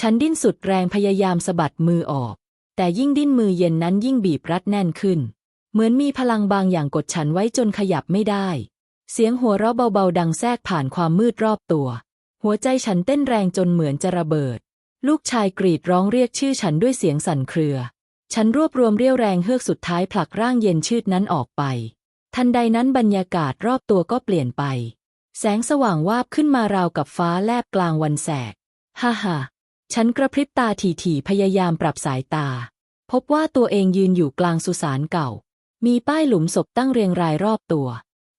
ฉันดิ้นสุดแรงพยายามสะบัดมือออก แต่ยิ่งดิ้นมือเย็นนั้นยิ่งบีบรัดแน่นขึ้น เหมือนมีพลังบางอย่างกดฉันไว้จนขยับไม่ได้ เสียงหัวเราะเบาๆดังแทรกผ่านความมืดรอบตัว หัวใจฉันเต้นแรงจนเหมือนจะระเบิด ลูกชายกรีดร้องเรียกชื่อฉันด้วยเสียงสั่นเครือ ฉันรวบรวมเรี่ยวแรงเฮือกสุดท้ายผลักร่างเย็นชืดนั้นออกไป ทันใดนั้นบรรยากาศรอบตัวก็เปลี่ยนไป แสงสว่างวาบขึ้นมาราวกับฟ้าแลบกลางวันแสก ฮ่าฮ่า ฉันกระพริบตาถี่ๆพยายามปรับสายตา พบว่าตัวเองยืนอยู่กลางสุสานเก่า มีป้ายหลุมศพตั้งเรียงรายรอบตัว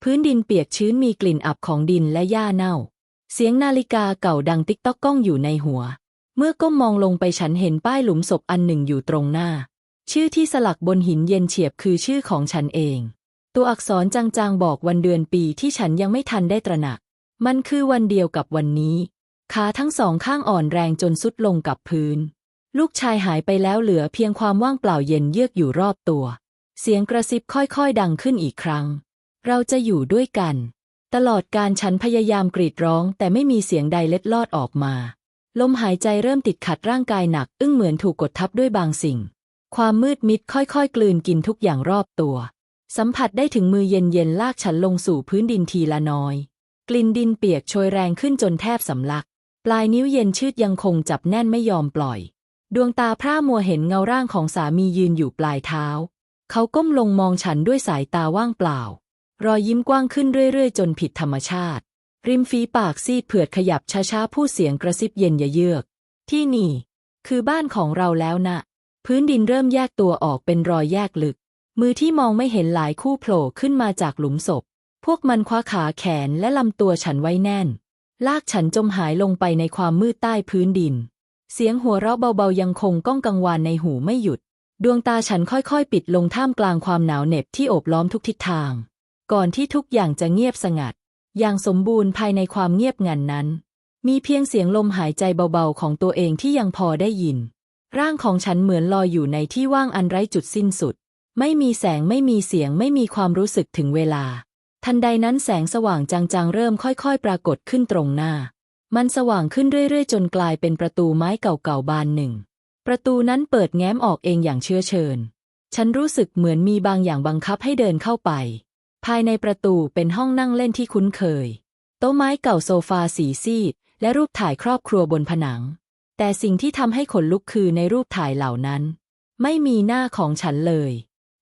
พื้นดินเปียกชื้นมีกลิ่นอับของดินและหญ้าเน่า เสียงนาฬิกาเก่าดังติ๊กต๊อกก้องอยู่ในหัว เมื่อก้มมองลงไปฉันเห็นป้ายหลุมศพอันหนึ่งอยู่ตรงหน้า ชื่อที่สลักบนหินเย็นเฉียบคือชื่อของฉันเอง ตัวอักษรจางๆบอกวันเดือนปีที่ฉันยังไม่ทันได้ตระหนัก มันคือวันเดียวกับวันนี้ ขาทั้งสองข้างอ่อนแรงจนสุดลงกับพื้น ลูกชายหายไปแล้วเหลือเพียงความว่างเปล่าเย็นเยือกอยู่รอบตัว เสียงกระซิบค่อยๆ ดังขึ้นอีกครั้ง เราจะอยู่ด้วยกัน ตลอดการฉันพยายามกรีดร้องแต่ไม่มีเสียงใดเล็ดลอดออกมา ลมหายใจเริ่มติดขัดร่างกายหนัก อึ้งเหมือนถูกกดทับด้วยบางสิ่ง ความมืดมิดค่อยๆ กลืนกินทุกอย่างรอบตัว สัมผัสได้ถึงมือเย็นๆลากฉันลงสู่พื้นดินทีละน้อย กลิ่นดินเปียกโชยแรงขึ้นจนแทบสำลัก ลายนิ้วเย็นชืดยังคงจับแน่นไม่ยอมปล่อย ดวงตาพร่ามัวเห็นเงาร่างของสามียืนอยู่ปลายเท้า เขาก้มลงมองฉันด้วยสายตาว่างเปล่า รอยยิ้มกว้างขึ้นเรื่อย ๆ จนผิดธรรมชาติ ริมฝีปากซีดเผือดขยับช้าๆพูดเสียงกระซิบเย็นยเยือก ที่นี่ คือบ้านของเราแล้วนะพื้นดินเริ่มแยกตัวออกเป็นรอยแยกลึก มือที่มองไม่เห็นหลายคู่โผล่ขึ้นมาจากหลุมศพ พวกมันคว้าขาแขนและลำตัวฉันไว้แน่น ลากฉันจมหายลงไปในความมืดใต้พื้นดิน เสียงหัวเราะเบาๆยังคงก้องกังวานในหูไม่หยุด ดวงตาฉันค่อยๆ ปิดลงท่ามกลางความหนาวเหน็บที่โอบล้อมทุกทิศทาง ก่อนที่ทุกอย่างจะเงียบสงัด อย่างสมบูรณ์ภายในความเงียบงันนั้น มีเพียงเสียงลมหายใจเบาๆของตัวเองที่ยังพอได้ยิน ร่างของฉันเหมือนลอยอยู่ในที่ว่างอันไร้จุดสิ้นสุด ไม่มีแสงไม่มีเสียงไม่มีความรู้สึกถึงเวลา ทันใดนั้นแสงสว่างจางๆ เริ่มค่อยๆ ปรากฏขึ้นตรงหน้า มันสว่างขึ้นเรื่อยๆ จนกลายเป็นประตูไม้เก่าๆ บานหนึ่ง ประตูนั้นเปิดแง้มออกเองอย่างเชื่อเชิญ ฉันรู้สึกเหมือนมีบางอย่างบังคับให้เดินเข้าไป ภายในประตูเป็นห้องนั่งเล่นที่คุ้นเคย โต๊ะไม้เก่าโซฟาสีซีด และรูปถ่ายครอบครัวบนผนัง แต่สิ่งที่ทำให้ขนลุกคือในรูปถ่ายเหล่านั้น ไม่มีหน้าของฉันเลย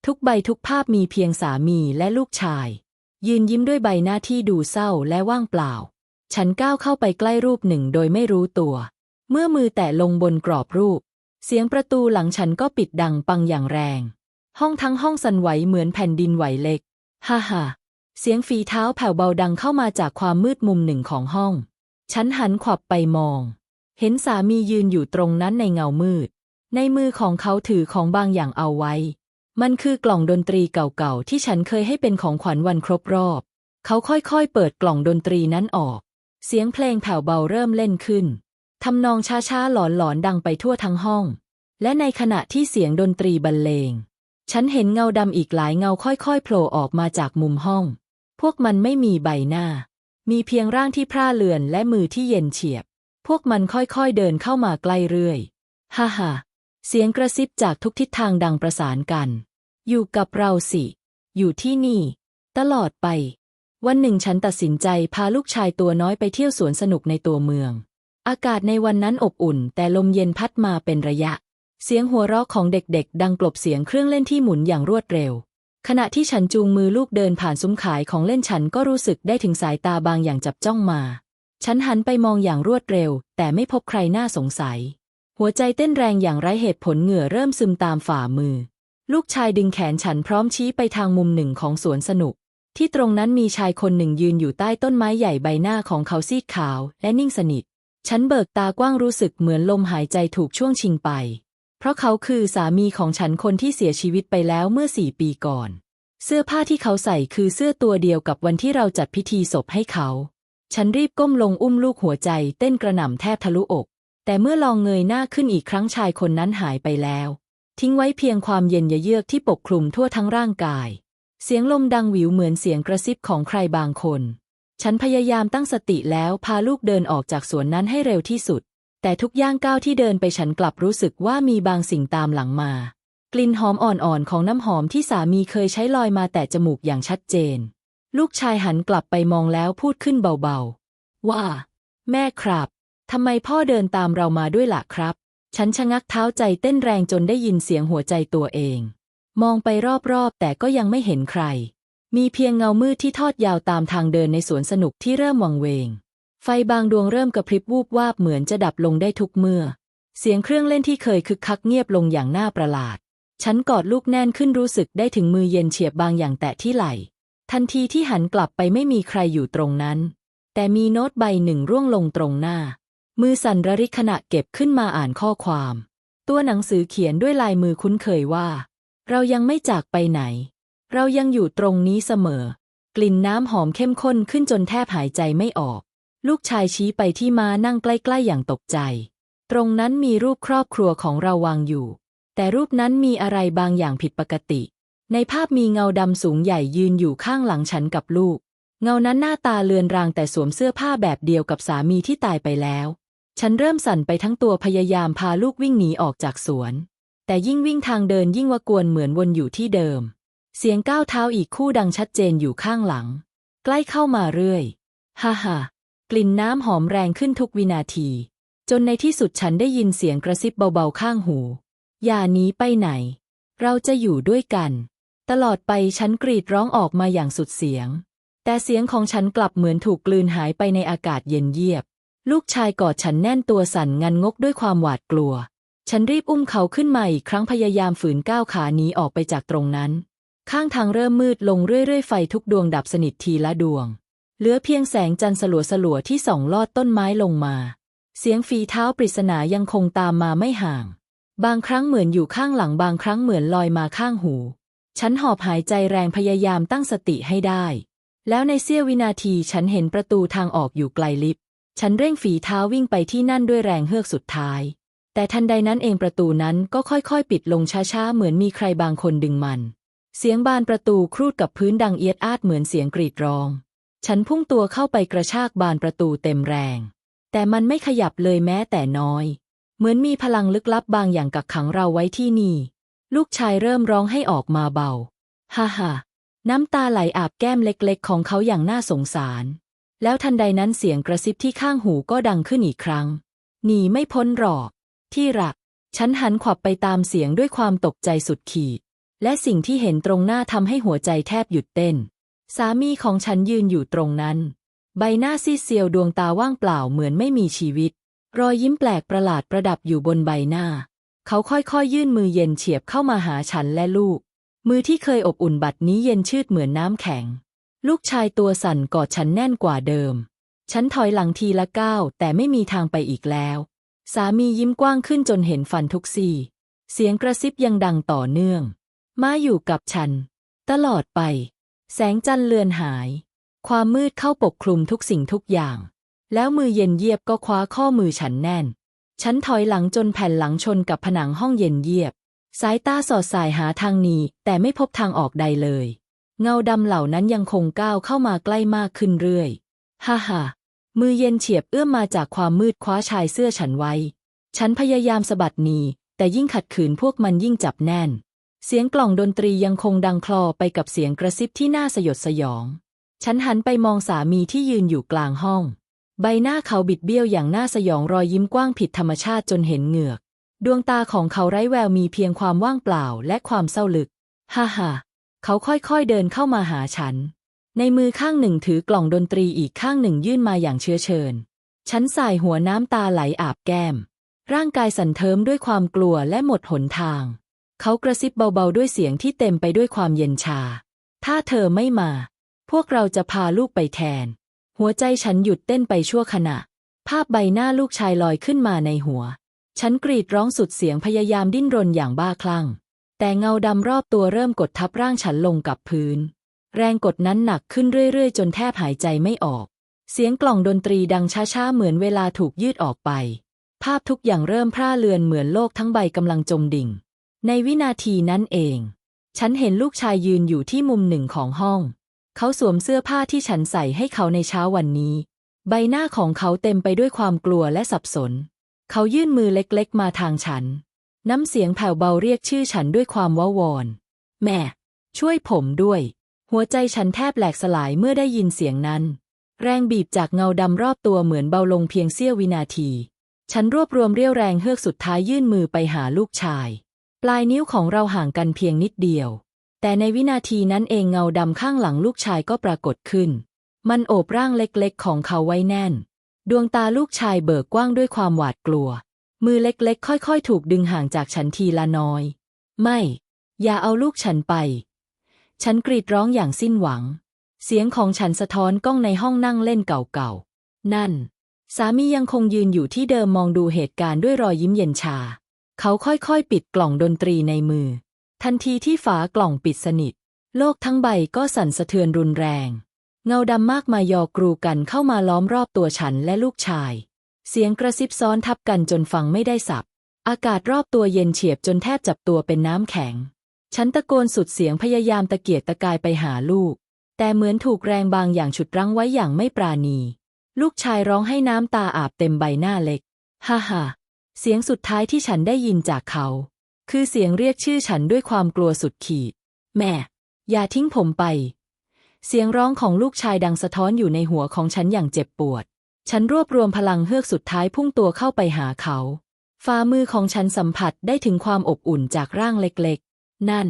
ทุกใบทุกภาพมีเพียงสามีและลูกชาย ยืนยิ้มด้วยใบหน้าที่ดูเศร้าและว่างเปล่า ฉันก้าวเข้าไปใกล้รูปหนึ่งโดยไม่รู้ตัว เมื่อมือแตะลงบนกรอบรูป เสียงประตูหลังฉันก็ปิดดังปังอย่างแรง ห้องทั้งห้องสั่นไหวเหมือนแผ่นดินไหวเล็ก ฮ่าฮ่าเสียงฝีเท้าแผ่วเบาดังเข้ามาจากความมืดมุมหนึ่งของห้อง ฉันหันขวับไปมอง เห็นสามียืนอยู่ตรงนั้นในเงามืด ในมือของเขาถือของบางอย่างเอาไว้ มันคือกล่องดนตรีเก่าๆ ที่ฉันเคยให้เป็นของขวัญวันครบรอบ เขาค่อยๆ เปิดกล่องดนตรีนั้นออก เสียงเพลงแผ่วเบาเริ่มเล่นขึ้น ทำนองช้าๆ หลอนๆ ดังไปทั่วทั้งห้อง และในขณะที่เสียงดนตรีบรรเลง ฉันเห็นเงาดำอีกหลายเงาค่อยๆ โผล่ออกมาจากมุมห้อง พวกมันไม่มีใบหน้า มีเพียงร่างที่พร่าเลือนและมือที่เย็นเฉียบ พวกมันค่อยๆ เดินเข้ามาใกล้เรื่อย ฮ่าฮเสียงกระซิบจากทุกทิศทางดังประสานกัน อยู่กับเราสิ อยู่ที่นี่ ตลอดไป วันหนึ่งฉันตัดสินใจพาลูกชายตัวน้อยไปเที่ยวสวนสนุกในตัวเมือง อากาศในวันนั้นอบอุ่น แต่ลมเย็นพัดมาเป็นระยะ เสียงหัวเราะของเด็กๆ ดังกลบเสียงเครื่องเล่นที่หมุนอย่างรวดเร็ว ขณะที่ฉันจูงมือลูกเดินผ่านซุ้มขายของเล่นฉันก็รู้สึกได้ถึงสายตาบางอย่างจับจ้องมา ฉันหันไปมองอย่างรวดเร็ว แต่ไม่พบใครน่าสงสัย หัวใจเต้นแรงอย่างไร้เหตุผลเหงื่อเริ่มซึมตามฝ่ามือ ลูกชายดึงแขนฉันพร้อมชี้ไปทางมุมหนึ่งของสวนสนุก ที่ตรงนั้นมีชายคนหนึ่งยืนอยู่ใต้ต้นไม้ใหญ่ใบหน้าของเขาซีดขาว และนิ่งสนิท ฉันเบิกตากว้างรู้สึกเหมือนลมหายใจถูกช่วงชิงไป เพราะเขาคือสามีของฉันคนที่เสียชีวิตไปแล้วเมื่อสี่ปีก่อน เสื้อผ้าที่เขาใส่คือเสื้อตัวเดียวกับวันที่เราจัดพิธีศพให้เขา ฉันรีบก้มลงอุ้มลูกหัวใจ เต้นกระหน่ำแทบทะลุอก แต่เมื่อลองเงยหน้าขึ้นอีกครั้งชายคนนั้นหายไปแล้ว ทิ้งไว้เพียงความเย็นเยือกที่ปกคลุมทั่วทั้งร่างกาย เสียงลมดังหวิวเหมือนเสียงกระซิบของใครบางคน ฉันพยายามตั้งสติแล้วพาลูกเดินออกจากสวนนั้นให้เร็วที่สุด แต่ทุกย่างก้าวที่เดินไปฉันกลับรู้สึกว่ามีบางสิ่งตามหลังมา กลิ่นหอมอ่อนๆของน้ำหอมที่สามีเคยใช้ลอยมาแต่จมูกอย่างชัดเจน ลูกชายหันกลับไปมองแล้วพูดขึ้นเบาๆ ว่า แม่ครับทำไมพ่อเดินตามเรามาด้วยล่ะครับ ฉันชะงักเท้าใจเต้นแรงจนได้ยินเสียงหัวใจตัวเอง มองไปรอบๆ แต่ก็ยังไม่เห็นใคร มีเพียงเงามืดที่ทอดยาวตามทางเดินในสวนสนุกที่เริ่มวังเวง ไฟบางดวงเริ่มกระพริบวูบวาบเหมือนจะดับลงได้ทุกเมื่อ เสียงเครื่องเล่นที่เคยคึกคักเงียบลงอย่างน่าประหลาด ฉันกอดลูกแน่นขึ้นรู้สึกได้ถึงมือเย็นเฉียบบางอย่างแตะที่ไหล่ ทันทีที่หันกลับไปไม่มีใครอยู่ตรงนั้น แต่มีโน้ตใบหนึ่งร่วงลงตรงหน้า มือสั่นระริกขณะเก็บขึ้นมาอ่านข้อความ ตัวหนังสือเขียนด้วยลายมือคุ้นเคยว่า เรายังไม่จากไปไหน เรายังอยู่ตรงนี้เสมอ กลิ่นน้ำหอมเข้มข้นขึ้นจนแทบหายใจไม่ออก ลูกชายชี้ไปที่ม้านั่งใกล้ๆอย่างตกใจ ตรงนั้นมีรูปครอบครัวของเราวางอยู่ แต่รูปนั้นมีอะไรบางอย่างผิดปกติ ในภาพมีเงาดำสูงใหญ่ยืนอยู่ข้างหลังฉันกับลูก เงานั้นหน้าตาเลือนรางแต่สวมเสื้อผ้าแบบเดียวกับสามีที่ตายไปแล้ว ฉันเริ่มสั่นไปทั้งตัวพยายามพาลูกวิ่งหนีออกจากสวน แต่ยิ่งวิ่งทางเดินยิ่งวากวนเหมือนวนอยู่ที่เดิม เสียงก้าวเท้าอีกคู่ดังชัดเจนอยู่ข้างหลัง ใกล้เข้ามาเรื่อย ฮ่าฮ่ากลิ่นน้ำหอมแรงขึ้นทุกวินาที จนในที่สุดฉันได้ยินเสียงกระซิบเบาๆข้างหู อย่าหนีไปไหน เราจะอยู่ด้วยกัน ตลอดไปฉันกรีดร้องออกมาอย่างสุดเสียง แต่เสียงของฉันกลับเหมือนถูกกลืนหายไปในอากาศเย็นเยียบ ลูกชายกอดฉันแน่นตัวสั่นงันงกด้วยความหวาดกลัว ฉันรีบอุ้มเขาขึ้นมาอีกครั้งพยายามฝืนก้าวขาหนีออกไปจากตรงนั้น ข้างทางเริ่มมืดลงเรื่อยๆ ไฟทุกดวงดับสนิททีละดวง เหลือเพียงแสงจันทร์สลัวสลัวๆที่ส่องลอดต้นไม้ลงมา เสียงฝีเท้าปริศนายังคงตามมาไม่ห่าง บางครั้งเหมือนอยู่ข้างหลังบางครั้งเหมือนลอยมาข้างหู ฉันหอบหายใจแรงพยายามตั้งสติให้ได้ แล้วในเสี้ยววินาทีฉันเห็นประตูทางออกอยู่ไกลลิบ ฉันเร่งฝีเท้าวิ่งไปที่นั่นด้วยแรงเฮือกสุดท้าย แต่ทันใดนั้นเองประตูนั้นก็ค่อยๆ ปิดลงช้าๆ เหมือนมีใครบางคนดึงมัน เสียงบานประตูครูดกับพื้นดังเอียดอาดเหมือนเสียงกรีดร้อง ฉันพุ่งตัวเข้าไปกระชากบานประตูเต็มแรง แต่มันไม่ขยับเลยแม้แต่น้อย เหมือนมีพลังลึกลับบางอย่างกักขังเราไว้ที่นี่ ลูกชายเริ่มร้องให้ออกมาเบา ฮ่าฮ่าน้ำตาไหลอาบแก้มเล็กๆ ของเขาอย่างน่าสงสาร แล้วทันใดนั้นเสียงกระซิบที่ข้างหูก็ดังขึ้นอีกครั้ง หนีไม่พ้นหรอก ที่รัก ฉันหันขวับไปตามเสียงด้วยความตกใจสุดขีด และสิ่งที่เห็นตรงหน้าทำให้หัวใจแทบหยุดเต้น สามีของฉันยืนอยู่ตรงนั้น ใบหน้าซีดเซียวดวงตาว่างเปล่าเหมือนไม่มีชีวิต รอยยิ้มแปลกประหลาดประดับอยู่บนใบหน้า เขาค่อยๆยื่นมือเย็นเฉียบเข้ามาหาฉันและลูก มือที่เคยอบอุ่นบัดนี้เย็นชืดเหมือนน้ำแข็ง ลูกชายตัวสั่นกอดฉันแน่นกว่าเดิม ฉันถอยหลังทีละก้าวแต่ไม่มีทางไปอีกแล้ว สามียิ้มกว้างขึ้นจนเห็นฟันทุกซี่ เสียงกระซิบยังดังต่อเนื่อง มาอยู่กับฉัน ตลอดไป แสงจันทร์เลือนหาย ความมืดเข้าปกคลุมทุกสิ่งทุกอย่าง แล้วมือเย็นเยียบก็คว้าข้อมือฉันแน่น ฉันถอยหลังจนแผ่นหลังชนกับผนังห้องเย็นเยียบ สายตาสอดสายหาทางหนีแต่ไม่พบทางออกใดเลย เงาดำเหล่านั้นยังคงก้าวเข้ามาใกล้มากขึ้นเรื่อย ฮ่าฮ่ามือเย็นเฉียบเอื้อมมาจากความมืดคว้าชายเสื้อฉันไว้ ฉันพยายามสะบัดหนีแต่ยิ่งขัดขืนพวกมันยิ่งจับแน่น เสียงกล่องดนตรียังคงดังคลอไปกับเสียงกระซิบที่น่าสยดสยอง ฉันหันไปมองสามีที่ยืนอยู่กลางห้อง ใบหน้าเขาบิดเบี้ยวอย่างน่าสยองรอยยิ้มกว้างผิดธรรมชาติจนเห็นเหงือก ดวงตาของเขาไร้แววมีเพียงความว่างเปล่าและความเศร้าลึก ฮ่าฮ่า เขาค่อยๆเดินเข้ามาหาฉัน ในมือข้างหนึ่งถือกล่องดนตรีอีกข้างหนึ่งยื่นมาอย่างเชื้อเชิญ ฉันสายหัวน้ำตาไหลอาบแก้ม ร่างกายสั่นเทิมด้วยความกลัวและหมดหนทาง เขากระซิบเบาๆด้วยเสียงที่เต็มไปด้วยความเย็นชา ถ้าเธอไม่มา พวกเราจะพาลูกไปแทน หัวใจฉันหยุดเต้นไปชั่วขณะ ภาพใบหน้าลูกชายลอยขึ้นมาในหัว ฉันกรีดร้องสุดเสียงพยายามดิ้นรนอย่างบ้าคลั่ง แต่เงาดำรอบตัวเริ่มกดทับร่างฉันลงกับพื้น แรงกดนั้นหนักขึ้นเรื่อยๆ จนแทบหายใจไม่ออก เสียงกล่องดนตรีดังช้าๆ เหมือนเวลาถูกยืดออกไป ภาพทุกอย่างเริ่มพร่าเลือนเหมือนโลกทั้งใบกำลังจมดิ่ง ในวินาทีนั้นเอง ฉันเห็นลูกชายยืนอยู่ที่มุมหนึ่งของห้อง เขาสวมเสื้อผ้าที่ฉันใส่ให้เขาในเช้าวันนี้ ใบหน้าของเขาเต็มไปด้วยความกลัวและสับสน เขายื่นมือเล็กๆ มาทางฉัน น้ำเสียงแผ่วเบาเรียกชื่อฉันด้วยความว้าวอน แม่ ช่วยผมด้วย หัวใจฉันแทบแหลกสลายเมื่อได้ยินเสียงนั้น แรงบีบจากเงาดำรอบตัวเหมือนเบาลงเพียงเสี้ยววินาที ฉันรวบรวมเรี่ยวแรงเฮือกสุดท้ายยื่นมือไปหาลูกชาย ปลายนิ้วของเราห่างกันเพียงนิดเดียว แต่ในวินาทีนั้นเองเงาดำข้างหลังลูกชายก็ปรากฏขึ้น มันโอบร่างเล็กๆ ของเขาไว้แน่น ดวงตาลูกชายเบิกกว้างด้วยความหวาดกลัว มือเล็กๆ ค่อยๆ ถูกดึงห่างจากฉันทีละน้อย ไม่ อย่าเอาลูกฉันไป ฉันกรีดร้องอย่างสิ้นหวัง เสียงของฉันสะท้อนกล้องในห้องนั่งเล่นเก่าๆ นั่น สามียังคงยืนอยู่ที่เดิมมองดูเหตุการณ์ด้วยรอยยิ้มเย็นชา เขาค่อยๆ ปิดกล่องดนตรีในมือ ทันทีที่ฝากล่องปิดสนิท โลกทั้งใบก็สั่นสะเทือนรุนแรง เงาดำมากมายยอกรูกันเข้ามาล้อมรอบตัวฉันและลูกชาย เสียงกระซิบซ้อนทับกันจนฟังไม่ได้สับ อากาศรอบตัวเย็นเฉียบจนแทบจับตัวเป็นน้ำแข็ง ฉันตะโกนสุดเสียงพยายามตะเกียกตะกายไปหาลูก แต่เหมือนถูกแรงบางอย่างฉุดรั้งไว้อย่างไม่ปราณี ลูกชายร้องให้น้ำตาอาบเต็มใบหน้าเล็ก ฮ่าฮ่าเสียงสุดท้ายที่ฉันได้ยินจากเขา คือเสียงเรียกชื่อฉันด้วยความกลัวสุดขีด แม่ อย่าทิ้งผมไป เสียงร้องของลูกชายดังสะท้อนอยู่ในหัวของฉันอย่างเจ็บปวด ฉันรวบรวมพลังเฮือกสุดท้ายพุ่งตัวเข้าไปหาเขา ฝ่ามือของฉันสัมผัสได้ถึงความอบอุ่นจากร่างเล็กๆ นั่น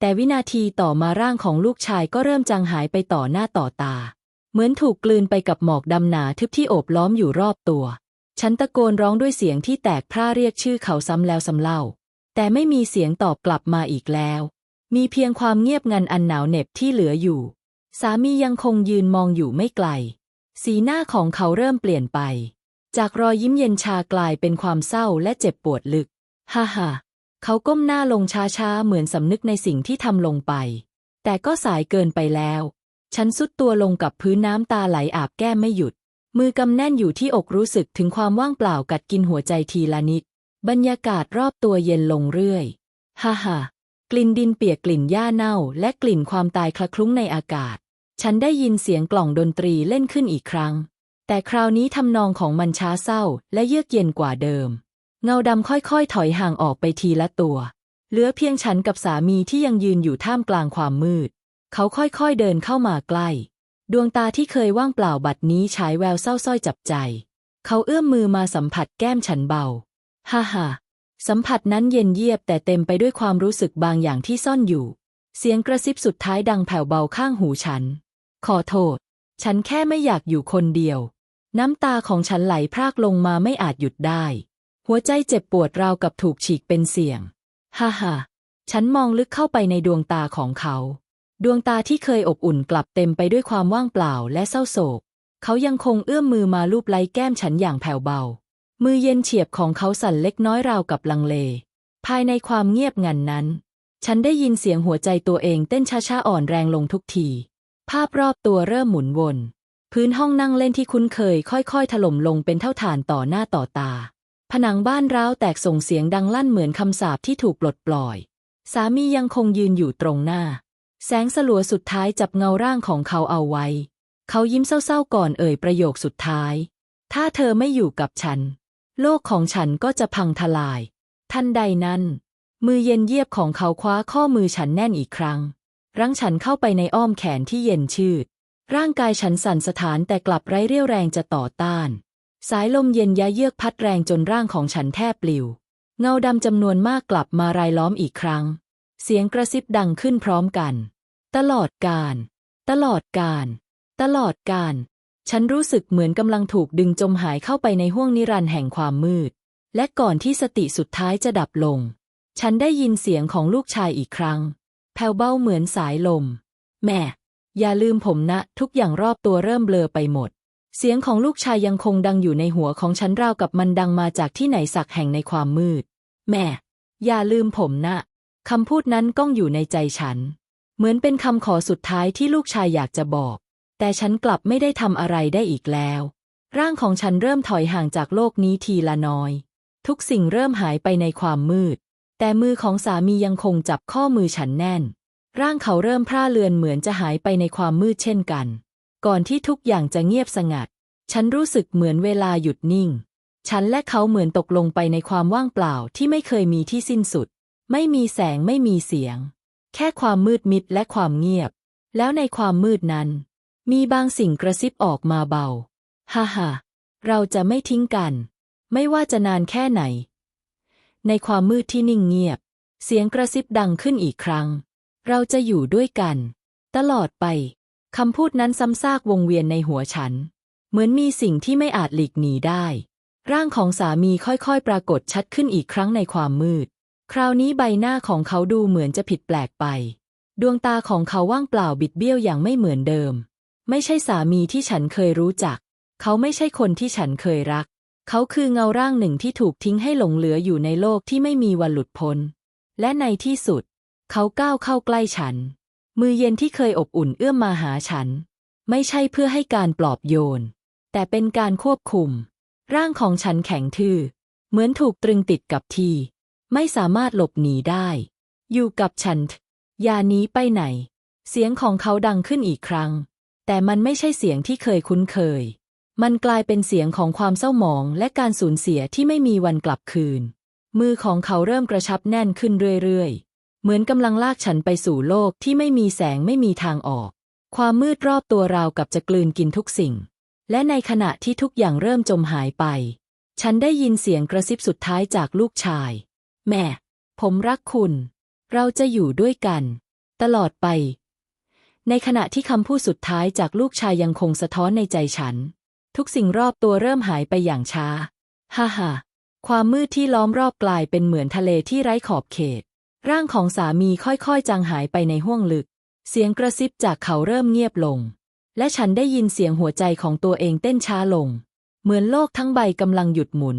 แต่วินาทีต่อมาร่างของลูกชายก็เริ่มจางหายไปต่อหน้าต่อตา เหมือนถูกกลืนไปกับหมอกดำหนาทึบที่โอบล้อมอยู่รอบตัว ฉันตะโกนร้องด้วยเสียงที่แตกพร่าเรียกชื่อเขาซ้ำแล้วซ้ำเล่า แต่ไม่มีเสียงตอบกลับมาอีกแล้ว มีเพียงความเงียบงันอันหนาวเหน็บที่เหลืออยู่ สามียังคงยืนมองอยู่ไม่ไกล สีหน้าของเขาเริ่มเปลี่ยนไป จากรอยยิ้มเย็นชากลายเป็นความเศร้าและเจ็บปวดลึก ฮ่าฮ่าเขาก้มหน้าลงช้าๆ เหมือนสำนึกในสิ่งที่ทำลงไป แต่ก็สายเกินไปแล้ว ฉันสุดตัวลงกับพื้นน้ำตาไหลอาบแก้มไม่หยุด มือกำแน่นอยู่ที่อกรู้สึกถึงความว่างเปล่ากัดกินหัวใจทีละนิด บรรยากาศรอบตัวเย็นลงเรื่อย ฮ่าฮ่ากลิ่นดินเปียกกลิ่นหญ้าเน่า และกลิ่นความตายคละคลุ้งในอากาศ ฉันได้ยินเสียงกล่องดนตรีเล่นขึ้นอีกครั้ง แต่คราวนี้ทำนองของมันช้าเศร้าและเยือกเย็นกว่าเดิม เงาดำค่อยๆ ถอยห่างออกไปทีละตัว เหลือเพียงฉันกับสามีที่ยังยืนอยู่ท่ามกลางความมืด เขาค่อยๆเดินเข้ามาใกล้ ดวงตาที่เคยว่างเปล่าบัดนี้ฉายแววเศร้าส้อยจับใจ เขาเอื้อมมือมาสัมผัสแก้มฉันเบา ฮ่าฮ่าสัมผัสนั้นเย็นเยียบแต่เต็มไปด้วยความรู้สึกบางอย่างที่ซ่อนอยู่ เสียงกระซิบสุดท้ายดังแผ่วเบาข้างหูฉัน ขอโทษ ฉันแค่ไม่อยากอยู่คนเดียว น้ำตาของฉันไหลพรากลงมาไม่อาจหยุดได้ หัวใจเจ็บปวดราวกับถูกฉีกเป็นเสียง ฮ่าฮ่าฉันมองลึกเข้าไปในดวงตาของเขา ดวงตาที่เคยอบอุ่นกลับเต็มไปด้วยความว่างเปล่าและเศร้าโศก เขายังคงเอื้อมมือมาลูบไล้แก้มฉันอย่างแผ่วเบา มือเย็นเฉียบของเขาสั่นเล็กน้อยราวกับลังเล ภายในความเงียบงันนั้น ฉันได้ยินเสียงหัวใจตัวเองเต้นช้าๆอ่อนแรงลงทุกที ภาพรอบตัวเริ่มหมุนวน พื้นห้องนั่งเล่นที่คุ้นเคย ค่อยๆ ถล่มลงเป็นเท่าฐานต่อหน้าต่อตา ผนังบ้านร้าวแตกส่งเสียงดังลั่นเหมือนคำสาปที่ถูกปลดปล่อย สามียังคงยืนอยู่ตรงหน้า แสงสลัวสุดท้ายจับเงาร่างของเขาเอาไว้ เขายิ้มเศร้าๆก่อนเอ่ยประโยคสุดท้าย ถ้าเธอไม่อยู่กับฉัน โลกของฉันก็จะพังทลาย ทันใดนั้น มือเย็นเยียบของเขาคว้าข้อมือฉันแน่นอีกครั้ง รั้งฉันเข้าไปในอ้อมแขนที่เย็นชืด ร่างกายฉันสั่นสะท้านแต่กลับไร้เรี่ยวแรงจะต่อต้าน สายลมเย็นยะเยือกพัดแรงจนร่างของฉันแทบปลิว เงาดำจำนวนมากกลับมารายล้อมอีกครั้ง เสียงกระซิบดังขึ้นพร้อมกัน ตลอดการ ตลอดการ ตลอดการ ฉันรู้สึกเหมือนกำลังถูกดึงจมหายเข้าไปในห้วงนิรันดร์แห่งความมืด และก่อนที่สติสุดท้ายจะดับลง ฉันได้ยินเสียงของลูกชายอีกครั้ง แผ่วเบาเหมือนสายลม แม่ อย่าลืมผมนะ ทุกอย่างรอบตัวเริ่มเบลอไปหมด เสียงของลูกชายยังคงดังอยู่ในหัวของฉันราวกับมันดังมาจากที่ไหนสักแห่งในความมืด แม่ อย่าลืมผมนะคำพูดนั้นก้องอยู่ในใจฉัน เหมือนเป็นคำขอสุดท้ายที่ลูกชายอยากจะบอก แต่ฉันกลับไม่ได้ทำอะไรได้อีกแล้ว ร่างของฉันเริ่มถอยห่างจากโลกนี้ทีละน้อย ทุกสิ่งเริ่มหายไปในความมืด แต่มือของสามียังคงจับข้อมือฉันแน่น ร่างเขาเริ่มพร่าเลือนเหมือนจะหายไปในความมืดเช่นกัน ก่อนที่ทุกอย่างจะเงียบสงัด ฉันรู้สึกเหมือนเวลาหยุดนิ่ง ฉันและเขาเหมือนตกลงไปในความว่างเปล่าที่ไม่เคยมีที่สิ้นสุด ไม่มีแสงไม่มีเสียง แค่ความมืดมิดและความเงียบ แล้วในความมืดนั้น มีบางสิ่งกระซิบออกมาเบา ฮ่าฮ่าเราจะไม่ทิ้งกัน ไม่ว่าจะนานแค่ไหน ในความมืดที่นิ่งเงียบ เสียงกระซิบดังขึ้นอีกครั้ง เราจะอยู่ด้วยกัน ตลอดไป คำพูดนั้นซ้ำซากวงเวียนในหัวฉัน เหมือนมีสิ่งที่ไม่อาจหลีกหนีได้ ร่างของสามีค่อยๆ ปรากฏชัดขึ้นอีกครั้งในความมืด คราวนี้ใบหน้าของเขาดูเหมือนจะผิดแปลกไป ดวงตาของเขาว่างเปล่าบิดเบี้ยวอย่างไม่เหมือนเดิม ไม่ใช่สามีที่ฉันเคยรู้จัก เขาไม่ใช่คนที่ฉันเคยรัก เขาคือเงาร่างหนึ่งที่ถูกทิ้งให้หลงเหลืออยู่ในโลกที่ไม่มีวันหลุดพ้น และในที่สุด เขาก้าวเข้าใกล้ฉัน มือเย็นที่เคยอบอุ่นเอื้อมมาหาฉัน ไม่ใช่เพื่อให้การปลอบโยน แต่เป็นการควบคุม ร่างของฉันแข็งทื่อ เหมือนถูกตรึงติดกับที่ ไม่สามารถหลบหนีได้ อยู่กับฉันอย่าหนีไปไหน เสียงของเขาดังขึ้นอีกครั้ง แต่มันไม่ใช่เสียงที่เคยคุ้นเคย มันกลายเป็นเสียงของความเศร้าหมองและการสูญเสียที่ไม่มีวันกลับคืน มือของเขาเริ่มกระชับแน่นขึ้นเรื่อยๆ เหมือนกำลังลากฉันไปสู่โลกที่ไม่มีแสงไม่มีทางออก ความมืดรอบตัวราวกับจะกลืนกินทุกสิ่ง และในขณะที่ทุกอย่างเริ่มจมหายไป ฉันได้ยินเสียงกระซิบสุดท้ายจากลูกชาย แม่ ผมรักคุณ เราจะอยู่ด้วยกัน ตลอดไป ในขณะที่คำพูดสุดท้ายจากลูกชายยังคงสะท้อนในใจฉัน ทุกสิ่งรอบตัวเริ่มหายไปอย่างช้า ฮ่าฮ่าความมืดที่ล้อมรอบกลายเป็นเหมือนทะเลที่ไร้ขอบเขต ร่างของสามีค่อยๆ จางหายไปในห้วงลึก เสียงกระซิบจากเขาเริ่มเงียบลง และฉันได้ยินเสียงหัวใจของตัวเองเต้นช้าลง เหมือนโลกทั้งใบกำลังหยุดหมุน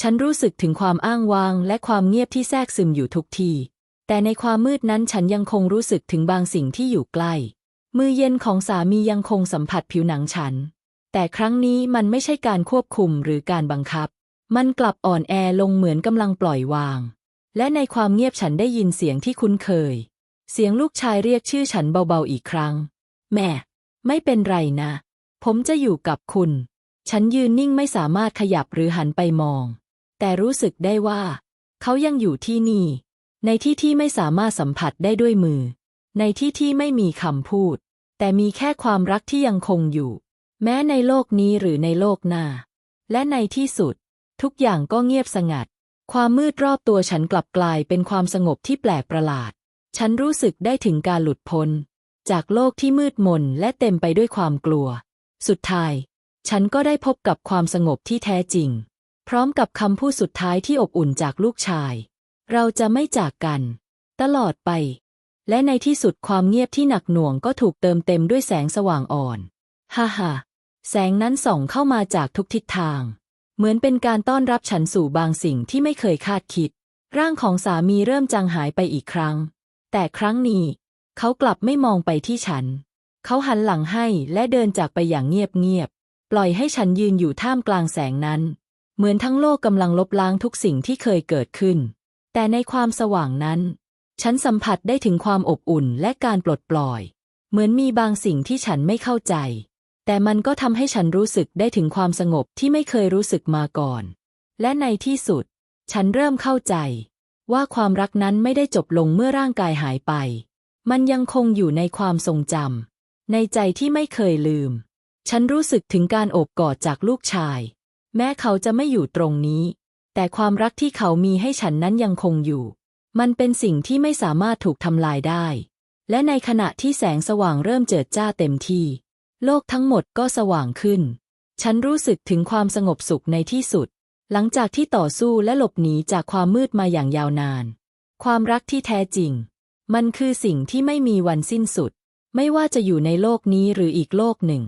ฉันรู้สึกถึงความอ้างว้าง และความเงียบที่แทรกซึมอยู่ทุกที แต่ในความมืดนั้นฉันยังคงรู้สึกถึงบางสิ่งที่อยู่ใกล้ มือเย็นของสามียังคงสัมผัสผิวหนังฉัน แต่ครั้งนี้มันไม่ใช่การควบคุมหรือการบังคับ มันกลับอ่อนแอลงเหมือนกำลังปล่อยวาง และในความเงียบฉันได้ยินเสียงที่คุ้นเคย เสียงลูกชายเรียกชื่อฉันเบาๆอีกครั้ง แม่ ไม่เป็นไรนะ ผมจะอยู่กับคุณ ฉันยืนนิ่งไม่สามารถขยับหรือหันไปมอง แต่รู้สึกได้ว่า เขายังอยู่ที่นี่ ในที่ที่ไม่สามารถสัมผัสได้ด้วยมือ ในที่ที่ไม่มีคำพูด แต่มีแค่ความรักที่ยังคงอยู่ แม้ในโลกนี้หรือในโลกหน้า และในที่สุด ทุกอย่างก็เงียบสงัด ความมืดรอบตัวฉันกลับกลายเป็นความสงบที่แปลกประหลาด ฉันรู้สึกได้ถึงการหลุดพ้น จากโลกที่มืดมนและเต็มไปด้วยความกลัว สุดท้าย ฉันก็ได้พบกับความสงบที่แท้จริง พร้อมกับคำพูดสุดท้ายที่อบอุ่นจากลูกชาย เราจะไม่จากกัน ตลอดไป และในที่สุดความเงียบที่หนักหน่วงก็ถูกเติมเต็มด้วยแสงสว่างอ่อน ฮ่าฮ่า แสงนั้นส่องเข้ามาจากทุกทิศทาง เหมือนเป็นการต้อนรับฉันสู่บางสิ่งที่ไม่เคยคาดคิด ร่างของสามีเริ่มจางหายไปอีกครั้ง แต่ครั้งนี้ เขากลับไม่มองไปที่ฉัน เขาหันหลังให้และเดินจากไปอย่างเงียบๆปล่อยให้ฉันยืนอยู่ท่ามกลางแสงนั้น เหมือนทั้งโลกกำลังลบล้างทุกสิ่งที่เคยเกิดขึ้น แต่ในความสว่างนั้น ฉันสัมผัสได้ถึงความอบอุ่นและการปลดปล่อย เหมือนมีบางสิ่งที่ฉันไม่เข้าใจ แต่มันก็ทำให้ฉันรู้สึกได้ถึงความสงบที่ไม่เคยรู้สึกมาก่อน และในที่สุด ฉันเริ่มเข้าใจ ว่าความรักนั้นไม่ได้จบลงเมื่อร่างกายหายไป มันยังคงอยู่ในความทรงจำในใจที่ไม่เคยลืม ฉันรู้สึกถึงการโอบกอดจากลูกชาย แม้เขาจะไม่อยู่ตรงนี้ แต่ความรักที่เขามีให้ฉันนั้นยังคงอยู่ มันเป็นสิ่งที่ไม่สามารถถูกทำลายได้ และในขณะที่แสงสว่างเริ่มเจิดจ้าเต็มที่ โลกทั้งหมดก็สว่างขึ้น ฉันรู้สึกถึงความสงบสุขในที่สุด หลังจากที่ต่อสู้และหลบหนีจากความมืดมาอย่างยาวนาน ความรักที่แท้จริง มันคือสิ่งที่ไม่มีวันสิ้นสุด ไม่ว่าจะอยู่ในโลกนี้หรืออีกโลกหนึ่ง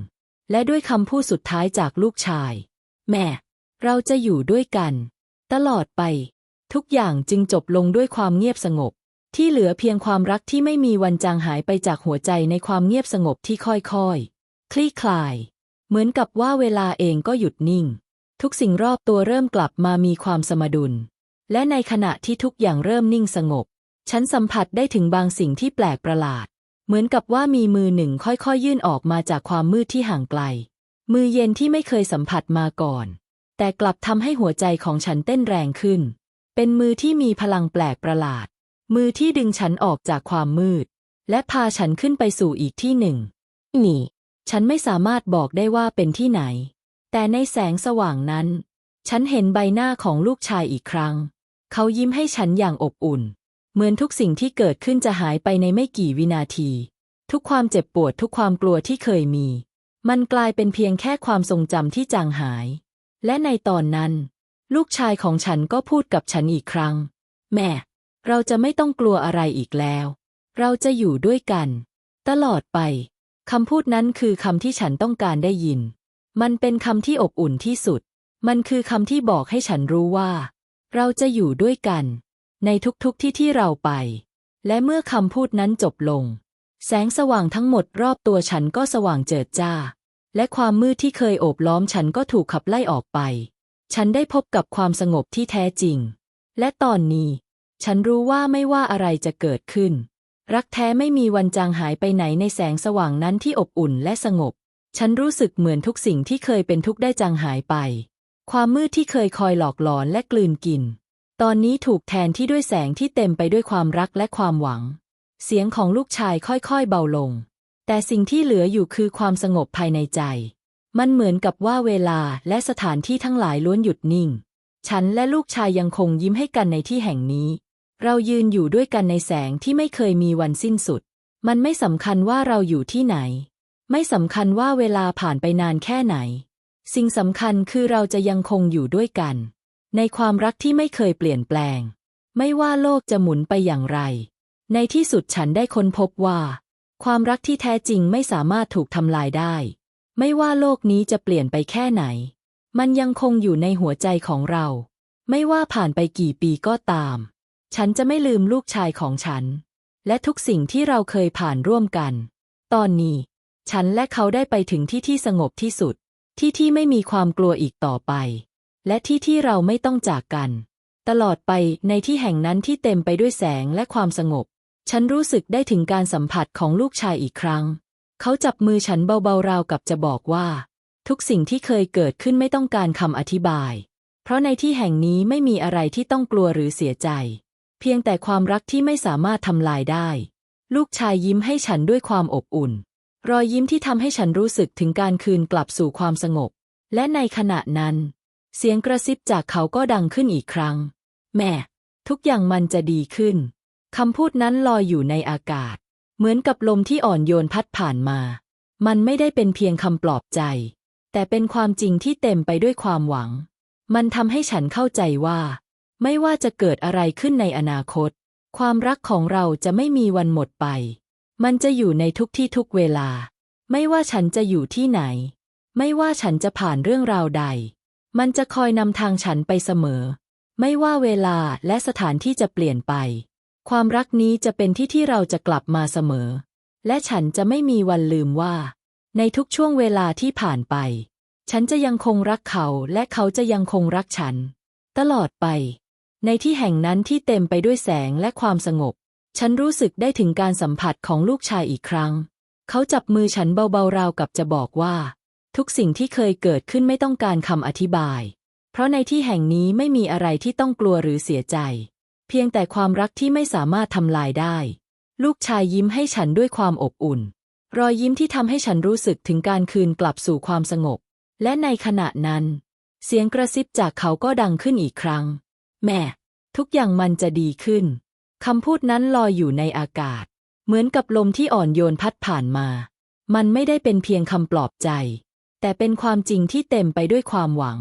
และด้วยคำพูดสุดท้ายจากลูกชาย แม่ เราจะอยู่ด้วยกัน ตลอดไป ทุกอย่างจึงจบลงด้วยความเงียบสงบ ที่เหลือเพียงความรักที่ไม่มีวันจางหายไปจากหัวใจในความเงียบสงบที่ค่อยๆ คลี่คลาย เหมือนกับว่าเวลาเองก็หยุดนิ่ง ทุกสิ่งรอบตัวเริ่มกลับมามีความสมดุล และในขณะที่ทุกอย่างเริ่มนิ่งสงบ ฉันสัมผัสได้ถึงบางสิ่งที่แปลกประหลาด เหมือนกับว่ามีมือหนึ่งค่อยๆ ยื่นออกมาจากความมืดที่ห่างไกล มือเย็นที่ไม่เคยสัมผัสมาก่อน แต่กลับทำให้หัวใจของฉันเต้นแรงขึ้น เป็นมือที่มีพลังแปลกประหลาด มือที่ดึงฉันออกจากความมืด และพาฉันขึ้นไปสู่อีกที่หนึ่งนี่ ฉันไม่สามารถบอกได้ว่าเป็นที่ไหน แต่ในแสงสว่างนั้น ฉันเห็นใบหน้าของลูกชายอีกครั้ง เขายิ้มให้ฉันอย่างอบอุ่น เหมือนทุกสิ่งที่เกิดขึ้นจะหายไปในไม่กี่วินาที ทุกความเจ็บปวดทุกความกลัวที่เคยมี มันกลายเป็นเพียงแค่ความทรงจำที่จางหาย และในตอนนั้น ลูกชายของฉันก็พูดกับฉันอีกครั้ง แม่ เราจะไม่ต้องกลัวอะไรอีกแล้ว เราจะอยู่ด้วยกัน ตลอดไป คำพูดนั้นคือคำที่ฉันต้องการได้ยิน มันเป็นคำที่อบอุ่นที่สุด มันคือคำที่บอกให้ฉันรู้ว่า เราจะอยู่ด้วยกัน ในทุกๆที่ที่เราไป และเมื่อคำพูดนั้นจบลง แสงสว่างทั้งหมดรอบตัวฉันก็สว่างเจิดจ้า และความมืดที่เคยโอบล้อมฉันก็ถูกขับไล่ออกไป ฉันได้พบกับความสงบที่แท้จริง และตอนนี้ ฉันรู้ว่าไม่ว่าอะไรจะเกิดขึ้น รักแท้ไม่มีวันจางหายไปไหนในแสงสว่างนั้นที่อบอุ่นและสงบ ฉันรู้สึกเหมือนทุกสิ่งที่เคยเป็นทุกได้จางหายไป ความมืดที่เคยคอยหลอกหลอนและกลืนกิน ตอนนี้ถูกแทนที่ด้วยแสงที่เต็มไปด้วยความรักและความหวัง เสียงของลูกชายค่อยๆเบาลง แต่สิ่งที่เหลืออยู่คือความสงบภายในใจ มันเหมือนกับว่าเวลาและสถานที่ทั้งหลายล้วนหยุดนิ่ง ฉันและลูกชายยังคงยิ้มให้กันในที่แห่งนี้ เรายืนอยู่ด้วยกันในแสงที่ไม่เคยมีวันสิ้นสุด มันไม่สำคัญว่าเราอยู่ที่ไหน ไม่สำคัญว่าเวลาผ่านไปนานแค่ไหน สิ่งสำคัญคือเราจะยังคงอยู่ด้วยกัน ในความรักที่ไม่เคยเปลี่ยนแปลง ไม่ว่าโลกจะหมุนไปอย่างไร ในที่สุดฉันได้ค้นพบว่า ความรักที่แท้จริงไม่สามารถถูกทำลายได้ ไม่ว่าโลกนี้จะเปลี่ยนไปแค่ไหน มันยังคงอยู่ในหัวใจของเรา ไม่ว่าผ่านไปกี่ปีก็ตาม ฉันจะไม่ลืมลูกชายของฉัน และทุกสิ่งที่เราเคยผ่านร่วมกัน ตอนนี้ ฉันและเขาได้ไปถึงที่ที่สงบที่สุด ที่ที่ไม่มีความกลัวอีกต่อไป และที่ที่เราไม่ต้องจากกัน ตลอดไปในที่แห่งนั้นที่เต็มไปด้วยแสงและความสงบ ฉันรู้สึกได้ถึงการสัมผัสของลูกชายอีกครั้ง เขาจับมือฉันเบาๆราวกับจะบอกว่า ทุกสิ่งที่เคยเกิดขึ้นไม่ต้องการคำอธิบาย เพราะในที่แห่งนี้ไม่มีอะไรที่ต้องกลัวหรือเสียใจ พียงแต่ความรักที่ไม่สามารถทำลายได้ ลูกชายยิ้มให้ฉันด้วยความอบอุ่น รอยยิ้มที่ทำให้ฉันรู้สึกถึงการคืนกลับสู่ความสงบ และในขณะนั้น เสียงกระซิบจากเขาก็ดังขึ้นอีกครั้ง แม่ ทุกอย่างมันจะดีขึ้นคำพูดนั้นลอยอยู่ในอากาศ เหมือนกับลมที่อ่อนโยนพัดผ่านมา มันไม่ได้เป็นเพียงคำปลอบใจ แต่เป็นความจริงที่เต็มไปด้วยความหวัง มันทำให้ฉันเข้าใจว่า ไม่ว่าจะเกิดอะไรขึ้นในอนาคต ความรักของเราจะไม่มีวันหมดไป มันจะอยู่ในทุกที่ทุกเวลา ไม่ว่าฉันจะอยู่ที่ไหน ไม่ว่าฉันจะผ่านเรื่องราวใด มันจะคอยนำทางฉันไปเสมอ ไม่ว่าเวลาและสถานที่จะเปลี่ยนไป ความรักนี้จะเป็นที่ที่เราจะกลับมาเสมอ และฉันจะไม่มีวันลืมว่า ในทุกช่วงเวลาที่ผ่านไป ฉันจะยังคงรักเขาและเขาจะยังคงรักฉัน ตลอดไป ในที่แห่งนั้นที่เต็มไปด้วยแสงและความสงบ ฉันรู้สึกได้ถึงการสัมผัสของลูกชายอีกครั้ง เขาจับมือฉันเบาๆราวกับจะบอกว่า ทุกสิ่งที่เคยเกิดขึ้นไม่ต้องการคำอธิบาย เพราะในที่แห่งนี้ไม่มีอะไรที่ต้องกลัวหรือเสียใจ เพียงแต่ความรักที่ไม่สามารถทำลายได้ ลูกชายยิ้มให้ฉันด้วยความอบอุ่น รอยยิ้มที่ทำให้ฉันรู้สึกถึงการคืนกลับสู่ความสงบ และในขณะนั้น เสียงกระซิบจากเขาก็ดังขึ้นอีกครั้ง แม่ทุกอย่างมันจะดีขึ้น คำพูดนั้นลอยอยู่ในอากาศ เหมือนกับลมที่อ่อนโยนพัดผ่านมา มันไม่ได้เป็นเพียงคำปลอบใจ แต่เป็นความจริงที่เต็มไปด้วยความหวัง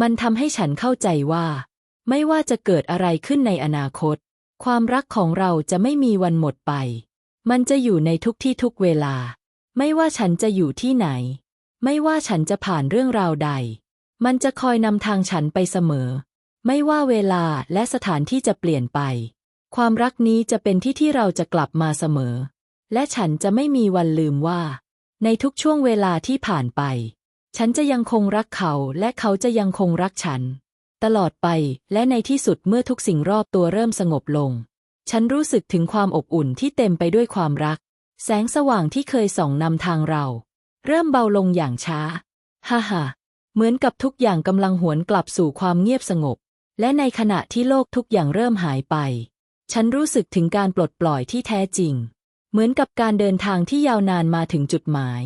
มันทำให้ฉันเข้าใจว่า ไม่ว่าจะเกิดอะไรขึ้นในอนาคต ความรักของเราจะไม่มีวันหมดไป มันจะอยู่ในทุกที่ทุกเวลา ไม่ว่าฉันจะอยู่ที่ไหน ไม่ว่าฉันจะผ่านเรื่องราวใด มันจะคอยนำทางฉันไปเสมอ ไม่ว่าเวลาและสถานที่จะเปลี่ยนไป ความรักนี้จะเป็นที่ที่เราจะกลับมาเสมอ และฉันจะไม่มีวันลืมว่า ในทุกช่วงเวลาที่ผ่านไป ฉันจะยังคงรักเขาและเขาจะยังคงรักฉัน ตลอดไปและในที่สุดเมื่อทุกสิ่งรอบตัวเริ่มสงบลง ฉันรู้สึกถึงความอบอุ่นที่เต็มไปด้วยความรัก แสงสว่างที่เคยส่องนำทางเรา เริ่มเบาลงอย่างช้า ฮ่าฮ่าเหมือนกับทุกอย่างกำลังหวนกลับสู่ความเงียบสงบ และในขณะที่โลกทุกอย่างเริ่มหายไป ฉันรู้สึกถึงการปลดปล่อยที่แท้จริง เหมือนกับการเดินทางที่ยาวนานมาถึงจุดหมาย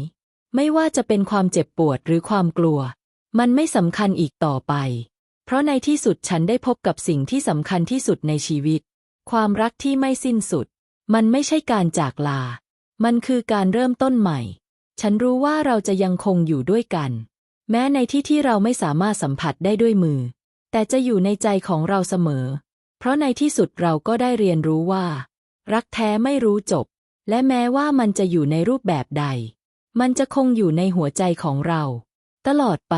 ไม่ว่าจะเป็นความเจ็บปวดหรือความกลัว มันไม่สำคัญอีกต่อไป เพราะในที่สุดฉันได้พบกับสิ่งที่สำคัญที่สุดในชีวิต ความรักที่ไม่สิ้นสุด มันไม่ใช่การจากลา มันคือการเริ่มต้นใหม่ ฉันรู้ว่าเราจะยังคงอยู่ด้วยกัน แม้ในที่ที่เราไม่สามารถสัมผัสได้ด้วยมือ แต่จะอยู่ในใจของเราเสมอ เพราะในที่สุดเราก็ได้เรียนรู้ว่า รักแท้ไม่รู้จบ และแม้ว่ามันจะอยู่ในรูปแบบใด มันจะคงอยู่ในหัวใจของเรา ตลอดไป